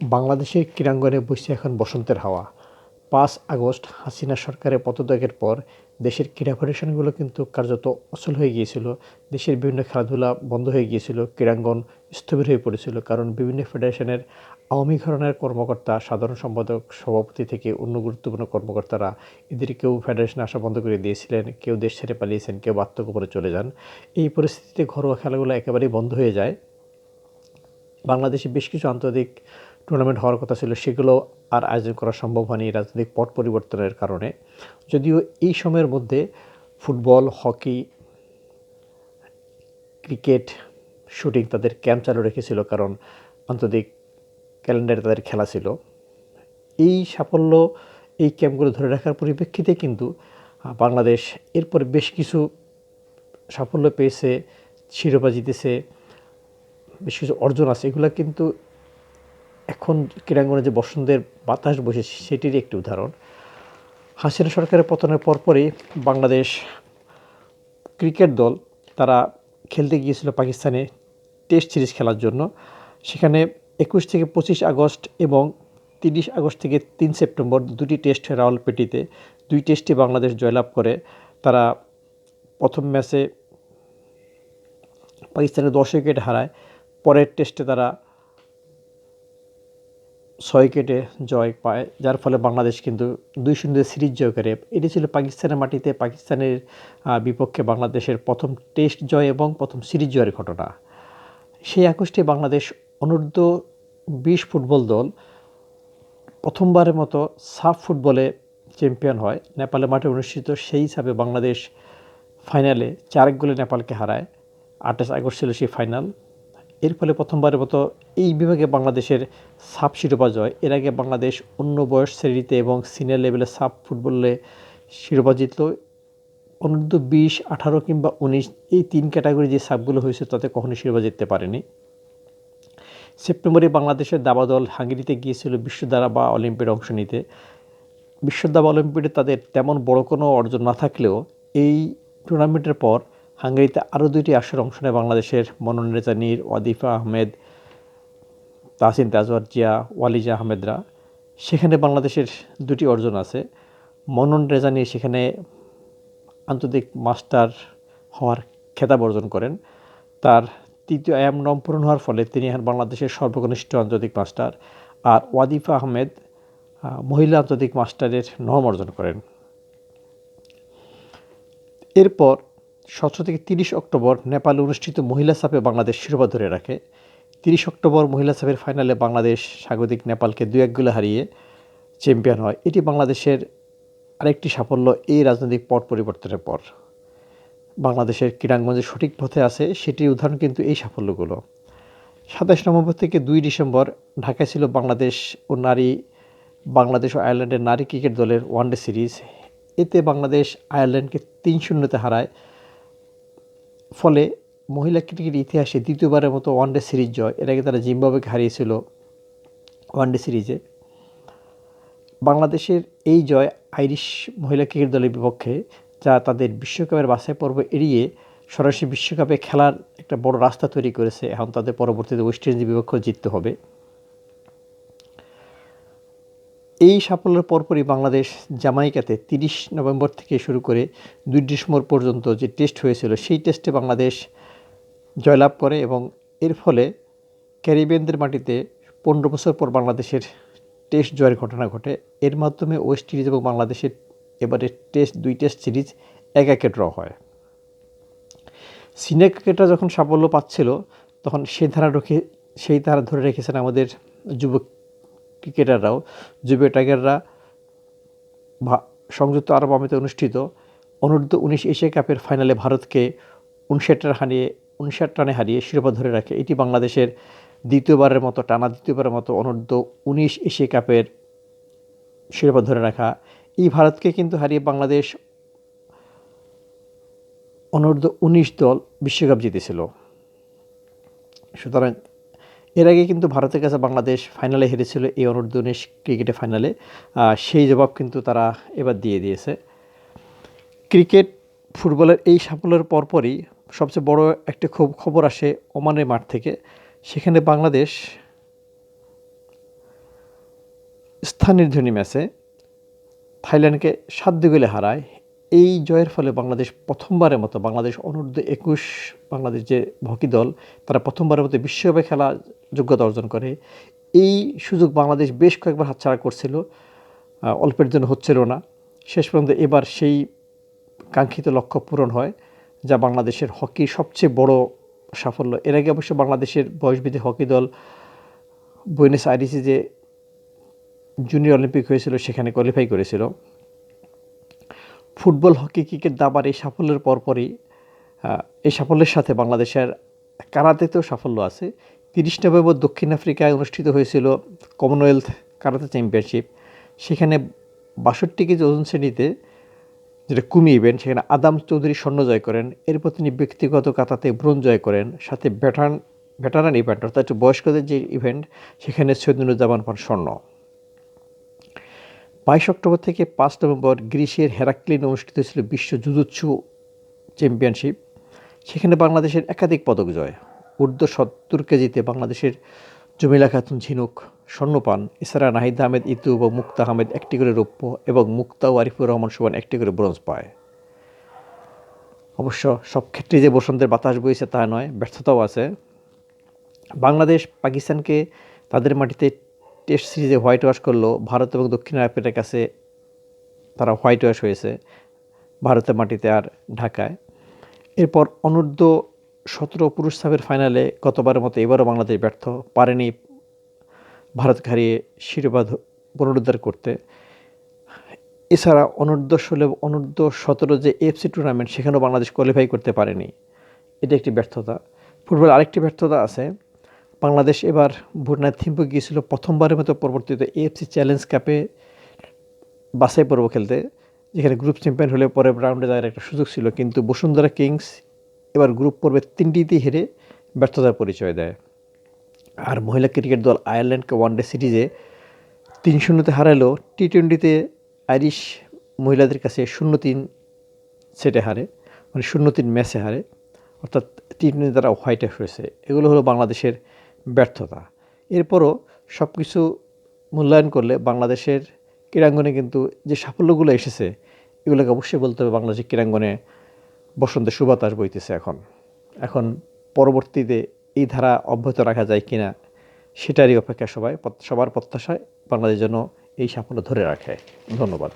বাংলাদেশের ক্রীড়াঙ্গনে বইছে এখন বসন্তের হাওয়া। পাঁচ আগস্ট হাসিনা সরকারের পদত্যাগের পর দেশের ক্রীড়া ফেডারেশনগুলো কিন্তু কার্যত অচল হয়ে গিয়েছিল। দেশের বিভিন্ন খেলাধুলা বন্ধ হয়ে গিয়েছিল, ক্রীড়াঙ্গন স্থবির হয়ে পড়েছিল কারণ বিভিন্ন ফেডারেশনের আওয়ামী ঘরানার কর্মকর্তা, সাধারণ সম্পাদক, সভাপতি থেকে অন্য গুরুত্বপূর্ণ কর্মকর্তারা এদের কেউ ফেডারেশনে আসা বন্ধ করে দিয়েছিলেন। কেউ দেশ ছেড়ে পালিয়েছেন, কেউ আত্মগোপনে চলে যান। এই পরিস্থিতিতে ঘরোয়া খেলাগুলো একেবারেই বন্ধ হয়ে যায়। বাংলাদেশে বেশ কিছু আন্তর্জাতিক টুর্নামেন্ট হওয়ার কথা ছিল, সেগুলো আর আয়োজন করা সম্ভব হয়নি রাজনৈতিক পট পরিবর্তনের কারণে। যদিও এই সময়ের মধ্যে ফুটবল, হকি, ক্রিকেট শুটিং তাদের ক্যাম্প চালু রেখেছিল, কারণ আন্তর্জাতিক ক্যালেন্ডারে তাদের খেলা ছিল। এই সাফল্য এই ক্যাম্পগুলো ধরে রাখার পরিপ্রেক্ষিতে কিন্তু বাংলাদেশ এরপর বেশ কিছু সাফল্য পেয়েছে, শিরোপা জিতেছে, বেশ কিছু অর্জন আছে। এগুলো কিন্তু এখন ক্রীড়াঙ্গনে যে বসন্তের বাতাস বসেছে সেটিরই একটি উদাহরণ। হাসিনা সরকারের পতনের পরপরই বাংলাদেশ ক্রিকেট দল, তারা খেলতে গিয়েছিল পাকিস্তানে টেস্ট সিরিজ খেলার জন্য। সেখানে একুশ থেকে পঁচিশ আগস্ট এবং তিরিশ আগস্ট থেকে তিন সেপ্টেম্বর দুটি টেস্ট হয় রাওয়ালপিটিতে দুই টেস্টে বাংলাদেশ জয়লাভ করে। তারা প্রথম ম্যাচে পাকিস্তানের দশ উইকেট হারায়, পরের টেস্টে তারা ছয় উইকেটে জয় পায়, যার ফলে বাংলাদেশ কিন্তু দুই শূন্য সিরিজ জয় করে। এটি ছিল পাকিস্তানের মাটিতে পাকিস্তানের বিপক্ষে বাংলাদেশের প্রথম টেস্ট জয় এবং প্রথম সিরিজ জয়ের ঘটনা। সেই আগস্টে বাংলাদেশ অনূর্ধ্ব বিশ ফুটবল দল প্রথমবারের মতো সাফ ফুটবলে চ্যাম্পিয়ন হয়। নেপালের মাঠে অনুষ্ঠিত সেই হিসাবে বাংলাদেশ ফাইনালে চার গোলে নেপালকে হারায়। আঠাশ আগস্ট ছিল সেই ফাইনাল। এর ফলে প্রথমবারের মতো এই বিভাগে বাংলাদেশের সাব শিরোপা জয় এর আগে বাংলাদেশ অন্য বয়স শ্রেণীতে এবং সিনিয়র লেভেলে সাব ফুটবলে শিরোপা জিতল। অনূর্ধ্ব বিশ, আঠারো কিংবা উনিশ এই তিন ক্যাটাগরি যে সাবগুলো হয়েছে, তাতে কখনো শিরোপা জিততে পারেনি। সেপ্টেম্বরে বাংলাদেশের দাবা দল হাঙ্গেরিতে গিয়েছিল বিশ্ব দাবা বা অলিম্পিয়াডে অংশ নিতে। বিশ্ব দাবা অলিম্পিয়াডে তাদের তেমন বড় কোনো অর্জন না থাকলেও এই টুর্নামেন্টের পর হাঙ্গেরিতে আরও দুইটি আসরে অংশ নেয় বাংলাদেশের মনন রেজা নীর ওয়াদিফা আহমেদ তাহসিন তাজওয়ার জিয়া ওয়ালিজা আহমেদরা। সেখানে বাংলাদেশের দুটি অর্জন আছে। মনন রেজা নীর সেখানে আন্তর্জাতিক মাস্টার হওয়ার খেতাব অর্জন করেন। তার তৃতীয় আয়াম নম পূরণ হওয়ার ফলে তিনি এখন বাংলাদেশের সর্বকনিষ্ঠ আন্তর্জাতিক মাস্টার। আর ওয়াদিফা আহমেদ মহিলা আন্তর্জাতিক মাস্টারের নম অর্জন করেন। এরপর সতেরো থেকে তিরিশ অক্টোবর নেপালে অনুষ্ঠিত মহিলা সাপে বাংলাদেশ শিরোপা ধরে রাখে। তিরিশ অক্টোবর মহিলা সাপের ফাইনালে বাংলাদেশ স্বাগতিক নেপালকে দু এক গোলে হারিয়ে চ্যাম্পিয়ন হয়। এটি বাংলাদেশের আরেকটি সাফল্য এই রাজনৈতিক পট পরিবর্তনের পর। বাংলাদেশের ক্রীড়াঙ্গন সঠিক পথে আছে সেটির উদাহরণ কিন্তু এই সাফল্যগুলো। সাতাশ নভেম্বর থেকে দুই ডিসেম্বর ঢাকায় ছিল বাংলাদেশ ও নারী, বাংলাদেশ ও আয়ারল্যান্ডের নারী ক্রিকেট দলের ওয়ানডে সিরিজ। এতে বাংলাদেশ আয়ারল্যান্ডকে তিন শূন্যতে হারায়। ফলে মহিলা ক্রিকেট ইতিহাসে দ্বিতীয়বারের মতো ওয়ানডে সিরিজ জয়। এর আগে তারা জিম্বাবুয়েকে হারিয়েছিল ওয়ানডে সিরিজে বাংলাদেশের এই জয় আইরিশ মহিলা ক্রিকেট দলের বিপক্ষে, যা তাদের বিশ্বকাপের বাছাই পর্ব এড়িয়ে সরাসরি বিশ্বকাপে খেলার একটা বড় রাস্তা তৈরি করেছে। এখন তাদের পরবর্তীতে ওয়েস্ট ইন্ডিজের বিপক্ষে জিততে হবে। এই সাফল্যের পরপরই বাংলাদেশ জামাইকাতে তিরিশ নভেম্বর থেকে শুরু করে দুই ডিসেম্বর পর্যন্ত যে টেস্ট হয়েছিল, সেই টেস্টে বাংলাদেশ জয়লাভ করে এবং এর ফলে ক্যারিবিয়ানদের মাটিতে পনেরো বছর পর বাংলাদেশের টেস্ট জয়ের ঘটনা ঘটে। এর মাধ্যমে ওয়েস্ট ইন্ডিজ এবং বাংলাদেশের এবারে টেস্ট, দুই টেস্ট সিরিজ এক একে ড্র হয়। সিনিয়র ক্রিকেটার যখন সাফল্য পাচ্ছিল, তখন সে ধারা রেখে সেই ধারা ধরে রেখেছেন আমাদের যুব ক্রিকেটাররাও যুব টাইগাররা সংযুক্ত আরব আমিরাতে অনুষ্ঠিত অনূর্ধ্ব উনিশ এশিয়া কাপের ফাইনালে ভারতকে উনষাট রান হারিয়ে, উনষাট রানে হারিয়ে শিরোপা ধরে রাখে। এটি বাংলাদেশের দ্বিতীয়বারের মতো, টানা দ্বিতীয়বারের মতো অনূর্ধ্ব উনিশ এশিয়া কাপের শিরোপা ধরে রাখা। এই ভারতকে কিন্তু হারিয়ে বাংলাদেশ অনূর্ধ্ব উনিশ দল বিশ্বকাপ জিতেছিল। সুতরাং এর আগে কিন্তু ভারতের কাছে বাংলাদেশ ফাইনালে হেরেছিল এই অনূর্ধ্ব ক্রিকেটে ফাইনালে সেই জবাব কিন্তু তারা এবার দিয়ে দিয়েছে। ক্রিকেট ফুটবলের এই সাফল্যের পরপরই সবচেয়ে বড় একটা খুব খবর আসে ওমানের মাঠ থেকে। সেখানে বাংলাদেশ স্থান নির্ধারণী ম্যাচে থাইল্যান্ডকে সাত দুগুলে হারায়। এই জয়ের ফলে বাংলাদেশ প্রথমবারের মতো, বাংলাদেশ অনূর্ধ্ব একুশ, বাংলাদেশ যে হকি দল, তারা প্রথমবারের মতো বিশ্বকাপে খেলা যোগ্যতা অর্জন করে। এই সুযোগ বাংলাদেশ বেশ কয়েকবার হাতছাড়া করছিল অল্পের জন্য হচ্ছিল না। শেষ পর্যন্ত এবার সেই কাঙ্ক্ষিত লক্ষ্য পূরণ হয়, যা বাংলাদেশের হকি সবচেয়ে বড় সাফল্য। এর আগে অবশ্য বাংলাদেশের বয়সভিত্তিক হকি দল বুয়েনোস আইরিসে যে জুনিয়র অলিম্পিক হয়েছিল, সেখানে কোয়ালিফাই করেছিল। ফুটবল, হকি, ক্রিকেট দাবার এই সাফল্যের পরপরই এই সাফল্যের সাথে বাংলাদেশের কারাতেতেও সাফল্য আছে। তিরিশ নভেম্বর দক্ষিণ আফ্রিকায় অনুষ্ঠিত হয়েছিল কমনওয়েলথ কারাতে চ্যাম্পিয়নশিপ সেখানে বাষট্টি কেজি ওজন শ্রেণীতে যেটা কুমি ইভেন্ট সেখানে আদাম চৌধুরী স্বর্ণ জয় করেন। এরপর তিনি ব্যক্তিগত কাতাতে ব্রোঞ্জ জয় করেন। সাথে ভেটারান ভেটারান ইভেন্ট অর্থাৎ বয়স্কদের যে ইভেন্ট সেখানে সৈয়দুজ্জামান পান স্বর্ণ। বাইশ অক্টোবর থেকে পাঁচ নভেম্বর গ্রিসের হেরাক্লিন অনুষ্ঠিত ছিল বিশ্ব জুজুৎসু চ্যাম্পিয়নশিপ। সেখানে বাংলাদেশের একাধিক পদক জয়। ঊর্ধ্ব সত্তর কেজিতে বাংলাদেশের জমিলা খাতুন ঝিনুক স্বর্ণ পান এছাড়া নাহিদ আহমেদ ইতু এবং মুক্তা আহমেদ একটি করে রৌপ্য এবং মুক্তা ও আরিফুর রহমান সুবান একটি করে ব্রোঞ্জ পায়। অবশ্য সব ক্ষেত্রে যে বসন্তের বাতাস বইছে তা নয়, ব্যর্থতাও আছে। বাংলাদেশ পাকিস্তানকে তাদের মাটিতে টেস্ট সিরিজে হোয়াইট ওয়াশ করল, ভারত এবং দক্ষিণ আফ্রিকার কাছে তারা হোয়াইট ওয়াশ হয়েছে ভারতের মাটিতে আর ঢাকায়। এরপর অনূর্ধ্ব সতেরো পুরুষ সাবের ফাইনালে গতবারের মতো এবারও বাংলাদেশ ব্যর্থ, পারেনি ভারত হারিয়ে শিরোপা পুনরুদ্ধার করতে। এছাড়া অনূর্ধ্ব ষোলো, অনূর্ধ্ব সতেরো যে এফসি টুর্নামেন্ট সেখানেও বাংলাদেশ কোয়ালিফাই করতে পারেনি। এটা একটি ব্যর্থতা। ফুটবল আরেকটি ব্যর্থতা আছে। বাংলাদেশ এবার ভুটানের থিম্পু গিয়েছিল প্রথমবারের মতো পরবর্তীতে এএফসি চ্যালেঞ্জ কাপে বাছাই পর্ব খেলতে, যেখানে গ্রুপ চ্যাম্পিয়ন হলে পরে রাউন্ডে যাওয়ার একটা সুযোগ ছিল। কিন্তু বসুন্ধরা কিংস এবার গ্রুপ পর্বে তিনটিতেই হেরে ব্যর্থতার পরিচয় দেয়। আর মহিলা ক্রিকেট দল আয়ারল্যান্ডকে ওয়ানডে সিরিজে তিন শূন্যতে হারালেও টি টোয়েন্টিতে আইরিশ মহিলাদের কাছে শূন্য তিন সেটে হারে মানে শূন্য তিন ম্যাচে হারে। অর্থাৎ টি টোয়েন্টি তারা হোয়াইটে হয়েছে। এগুলো হলো বাংলাদেশের ব্যর্থতা। এরপরও সব কিছু মূল্যায়ন করলে বাংলাদেশের ক্রীড়াঙ্গনে কিন্তু যে সাফল্যগুলো এসেছে, এগুলোকে অবশ্যই বলতে হবে বাংলাদেশের ক্রীড়াঙ্গনে বসন্তের সুবাতাস বইতেছে এখন। এখন পরবর্তীতে এই ধারা অব্যাহত রাখা যায় কিনা, সেটারই অপেক্ষা সবাই সবার প্রত্যাশায় বাংলাদেশ যেন এই সাফল্য ধরে রাখে। ধন্যবাদ।